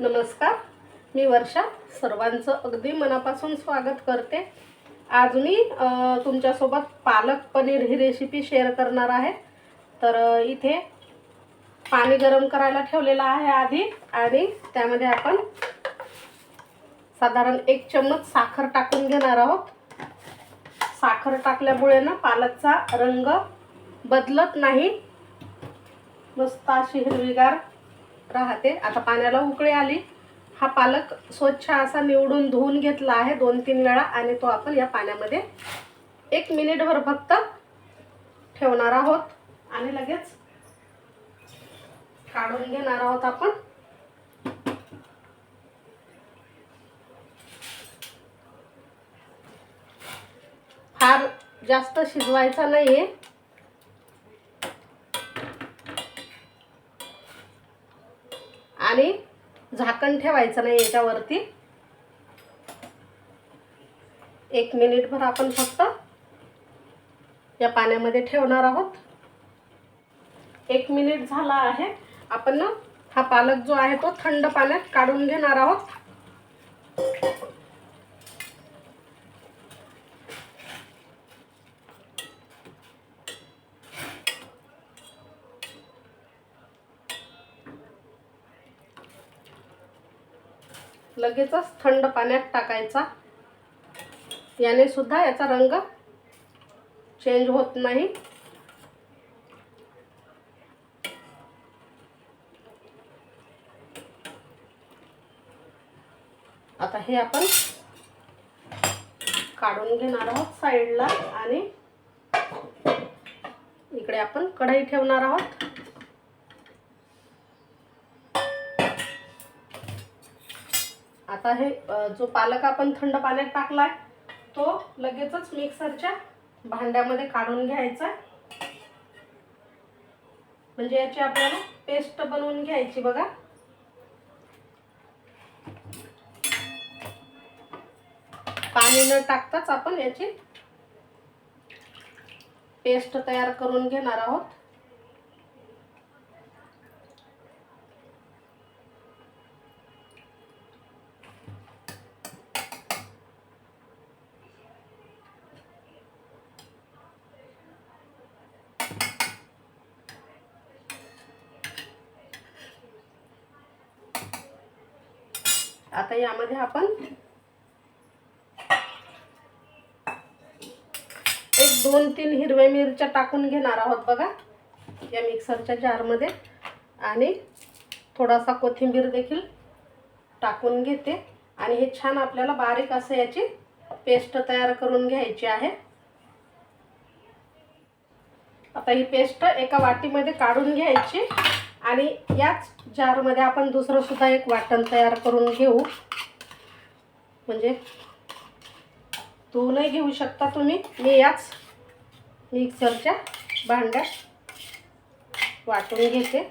नमस्कार. मी वर्षा. सर्वांचं अगदी मनापासून स्वागत करते. आज मी तुमच्यासोबत पालक पनीर ही रेसिपी शेअर करणार आहे. तर इथे पाणी गरम करायला ठेवलेलं आहे आधी आणि त्यामध्ये आपण साधारण एक चम्मच साखर टाकून घेणार आहोत. साखर टाकल्यामुळे ना पालकचा रंग बदलत नाही. मस्त अशी हिरवीगार राहते. आता पाण्याला उकळी आली. हा पालक स्वच्छ असा निवडून धुवून घेतला आहे दोन तीन वेळा आणि तो आपण या पाण्यामध्ये एक मिनिटभर फक्त ठेवणार आहोत. आणि लगेच काढून घेणार आहोत आपण. फार जास्त शिजवायचा नाहीये. आहे झाकण ठेवायचं नाही याच्यावरती. एक मिनिटभर आपण फक्त या पाण्यामध्ये ठेवणार आहोत. एक मिनिट झाला आहे. आपण हा पालक जो आहे तो थंड पाण्यात काढून घेणार आहोत. लगेचच थंड पाण्यात टाकायचा. याने सुद्धा याचा रंग चेंज होत नाही. आता हे आपण काढून घेणार आहोत साईडला आणि इकडे आपण कढई ठेवणार आहोत. आता हे जो पालक आपण थंड पाण्यात टाकलाय तो लगेचच मिक्सरच्या भांड्यामध्ये काढून घ्यायचा. म्हणजे याची आपल्याला पेस्ट बनवून घ्यायची बघा. पाणी न टाकताच आपण याची पेस्ट तयार करून घेणार आहोत आता यामध्ये आपण एक दोन तीन हिरव्या मिरच्या टाकून घेणार आहोत बघा या मिक्सरच्या जारमध्ये आणि थोडासा कोथिंबीर देखील टाकून घेते. आणि हे छान आपल्याला बारीक असं याची पेस्ट तयार करून घ्यायची आहे. आता ही पेस्ट एका वाटीमध्ये काढून घ्यायची. आणि याच जारमध्ये आपण दुसरं सुद्धा एक वाटण तयार करून घेऊ. म्हणजे नाही घेऊ शकता तुम्ही. मी याच मिक्सरच्या भांड्यात वाटून घेते.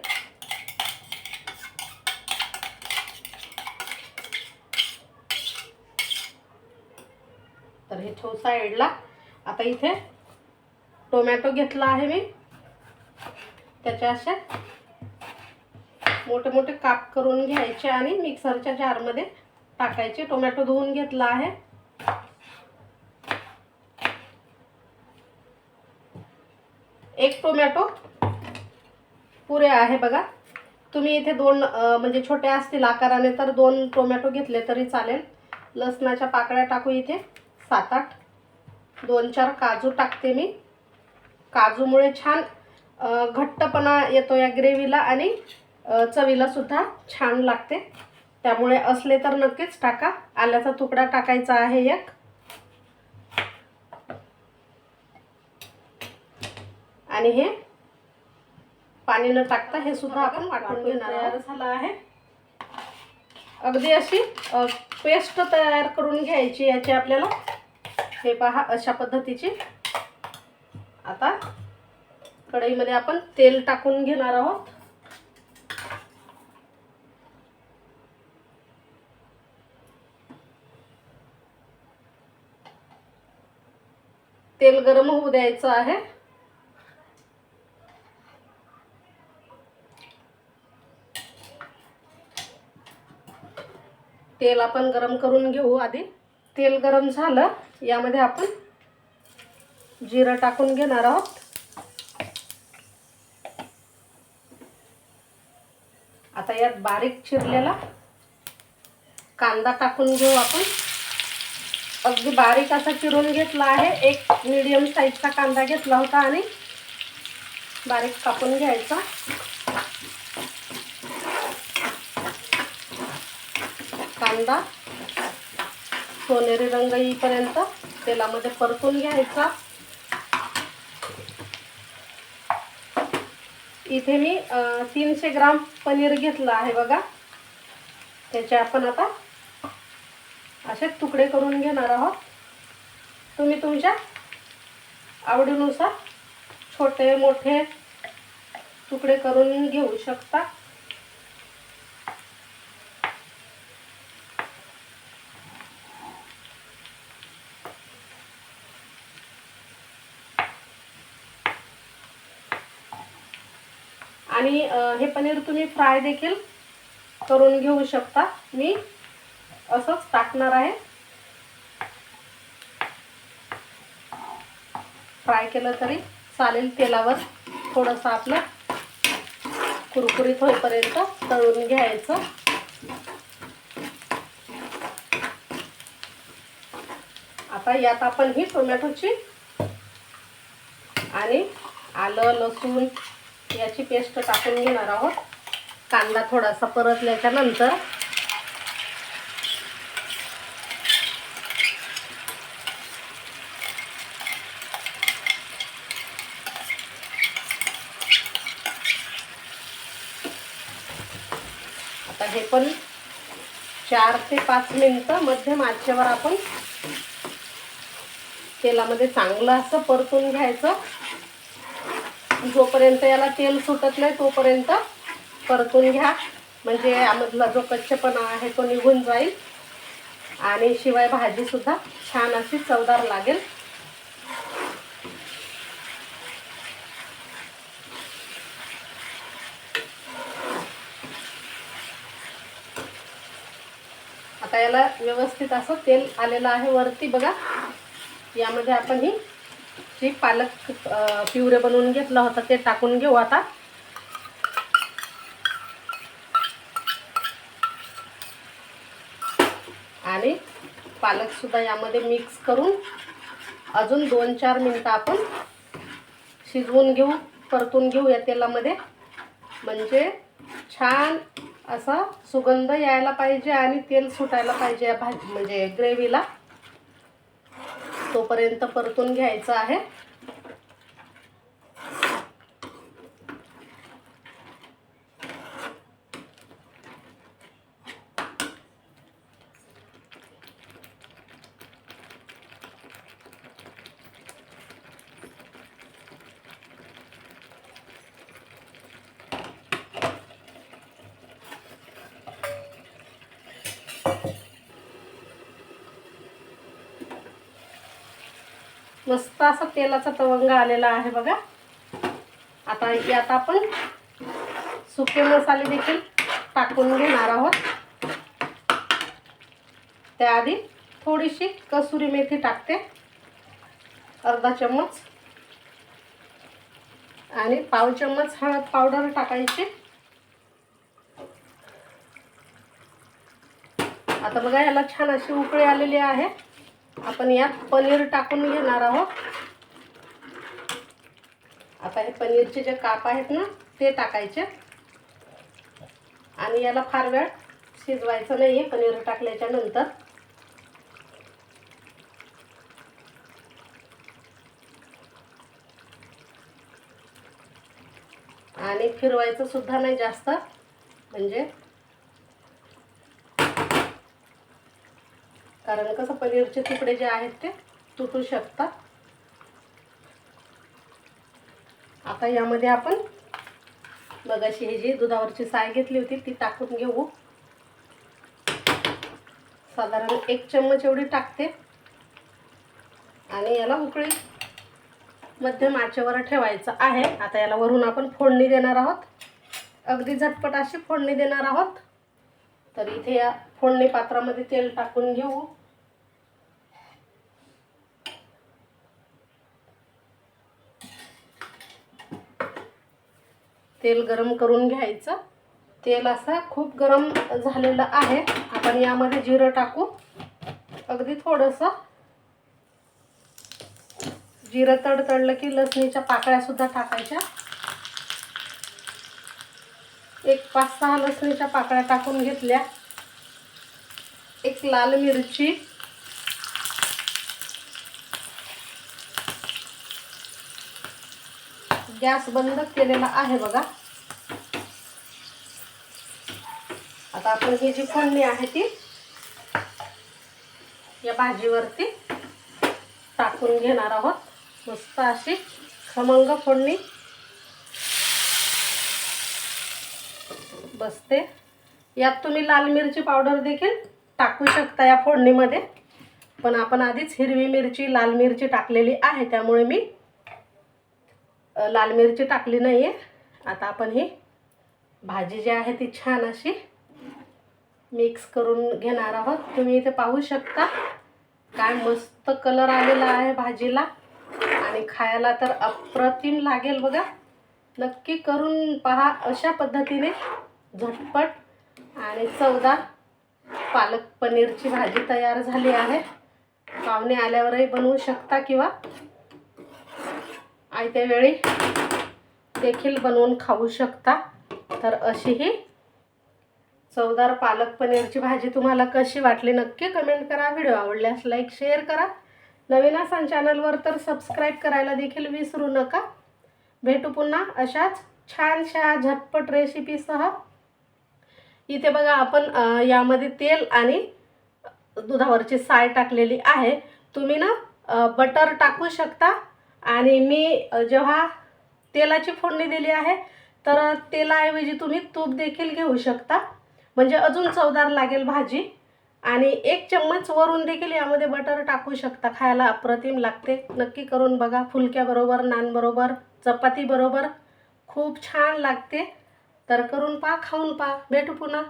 तर हे ठेवू साईडला. आता इथे टोमॅटो घेतला आहे मी. त्याच्या अशा मोठे मोठे काप करून घ्यायचे आणि मिक्सरच्या जारमध्ये टाकायचे. टोमॅटो धुवून घेतला आहे. एक टोमॅटो पुरे आहे बघा. तुम्ही इथे दोन म्हणजे छोटे असतील आकाराने तर दोन टोमॅटो घेतले तरी चालेल. लसणाच्या पाकळ्या टाकू इथे. सात आठ दोन चार. काजू टाकते मी. काजूमुळे छान घट्टपणा येतो या ग्रेव्हीला आणि चवीला सुद्धा छान लागते. त्यामुळे असले तर नक्कीच टाका. आल्याचा तुकडा टाकायचा आहे एक. आणि हे पाणी न टाकता हे सुद्धा आपण वाटून घेणार तयार झालं आहे. अगदी अशी पेस्ट तयार करून घ्यायची याची आपल्याला. हे पहा अशा पद्धतीची. आता कढईमध्ये आपण तेल टाकून घेणार आहोत. तेल गरम होऊ द्यायचं आहे. तेल आपण गरम करून घेऊ आधी. तेल गरम झालं यामध्ये आपण जिरं टाकून घेणार आहोत. आता यात बारीक चिरलेला कांदा टाकून घेऊ आपण. अगदी बारीक असा चिरून घेतला आहे. एक मीडियम साईजचा कांदा घेतला होता आणि बारीक कापून घ्यायचा. कांदा सोनेरी रंग येईपर्यंत तेलामध्ये परतून घ्यायचा. इथे मी तीनशे ग्राम पनीर घेतलं आहे बघा. त्याचे आपण आता असे तुकडे करून घेणार आहोत. तुम्ही तुमच्या आवडीनुसार छोटे मोठे तुकडे करून घेऊ शकता. आणि हे पनीर तुम्ही फ्राय देखील करून घेऊ शकता. मी असंच टाकणार आहे. फ्राय केलं तरी चालेल तेलावर थोडंसं आपलं कुरकुरीत होईपर्यंत तळून घ्यायचं. आता यात आपण ही टोमॅटोची आणि आलं लसूण याची पेस्ट टाकून घेणार आहोत. कांदा थोडासा परतल्याच्या नंतर आहे. पण चार ते पाच मिनटं मध्यम आचेवर आपण तेलामध्ये चांगलं असं परतून घ्यायचं. जोपर्यंत याला तेल सुटत नाही तोपर्यंत परतून घ्या. म्हणजे यामधला जो कच्चपणा आहे तो निघून जाईल. आणि शिवाय भाजीसुद्धा छान अशी चवदार लागेल. याला व्यवस्थित असं तेल आलेलं आहे वरती बघा. यामध्ये आपण ही जी पालक पिवरे बनवून घेतला होता ते टाकून घेऊ आता. आणि पालक सुद्धा यामध्ये मिक्स करून अजून दोन चार मिनटं आपण शिजवून घेऊ परतून घेऊ या तेलामध्ये. म्हणजे छान असा सुगंध यायला पाहिजे आणि तेल सुटायला पाहिजे या भाजी म्हणजे ग्रेव्हीला तोपर्यंत परतून घ्यायचं आहे. मस्त असा तेलाचा तवंग आलेला आहे बघा. आता यात आपण सुके मसाले देखील टाकून घेणार आहोत. त्याआधी थोडीशी कसुरी मेथी टाकते. अर्धा चम्मच. आणि पाव चम्मच हळद पावडर टाकायची. आता बघा याला छान अशी उकळी आलेली आहे. आपण यात पनीर टाकून घेणार आहोत. आता हे पनीरचे जे काप आहेत ना ते टाकायचे. आणि याला फार वेळ शिजवायचं नाही आहे पनीर टाकल्याच्या नंतर. आणि फिरवायचं सुद्धा नाही जास्त. म्हणजे कारण कसं पनीरचे तुकडे जे आहेत ते तुटू शकतात. आता यामध्ये आपण बघाशी ही जी दुधावरची साय घेतली होती ती टाकून घेऊ. साधारण एक चम्मच एवढी टाकते. आणि याला उकळी मध्यम आचेवर ठेवायचं आहे. आता याला वरून आपण फोडणी देणार आहोत. अगदी झटपट अशी फोडणी देणार आहोत. तर इथे या फोडणी पात्रामध्ये तेल टाकून घेऊ. तेल गरम करून घ्यायचं. तेल असं खूप गरम झालेलं आहे. आपण यामध्ये जिरं टाकू. अगदी थोडंसं. जिरं तडतडलं की लसणीच्या पाकळ्या सुद्धा टाकायच्या. एक पाच सहा लसणीच्या पाकळ्या टाकून घेतल्या. एक लाल मिरची. गॅस बंद केलेला आहे बघा. आता आपण ही जी फोडणी आहे ती या भाजीवरती टाकून घेणार आहोत. मस्त अशी खमंग फोडणी. बसते. यात तुम्ही लाल मिरची पावडर देखील टाकू शकता या फोडणीमध्ये. पण आपण आधीच हिरवी मिरची लाल मिरची टाकलेली आहे त्यामुळे मी लाल मिरची टाकली नाही आहे आता आपण ही भाजी जी आहे ती छान अशी मिक्स करून घेणार आहोत. तुम्ही इथे पाहू शकता काय मस्त कलर आलेला आहे भाजीला. आणि खायला तर अप्रतिम लागेल बघा. नक्की करून पहा अशा पद्धतीने झटपट. आणि चवदार पालक पनीरची भाजी तयार झाली आहे. पाहुणे आल्यावरही बनवू शकता किंवा आयत्या वेळी देखील बनवून खाऊ शकता. तर अशी ही चवदार पालक पनीरची भाजी तुम्हाला कशी वाटली नक्की कमेंट करा. व्हिडिओ आवडल्यास लाईक शेअर करा. नवीन असाल चॅनलवर तर सबस्क्राईब करायला देखील विसरू नका. भेटू पुन्हा अशाच छानशा झटपट रेसिपीसह इथे बघा आपण यामध्ये तेल आणि दुधावरची साय टाकलेली आहे. तुम्ही ना बटर टाकू शकता. आणि मी जेव्हा तेलाची फोडणी दिली आहे तर तेलाऐवजी तुम्ही तूप देखील घेऊ शकता. म्हणजे अजून चवदार लागेल भाजी. आणि एक चम्मच वरून देखील यामध्ये बटर टाकू शकता. खायला अप्रतिम लागते. नक्की करून बघा. फुलक्याबरोबर नानबरोबर चपातीबरोबर खूप छान लागते. तर करून पहा खाऊन पहा. भेटू पुन्हा.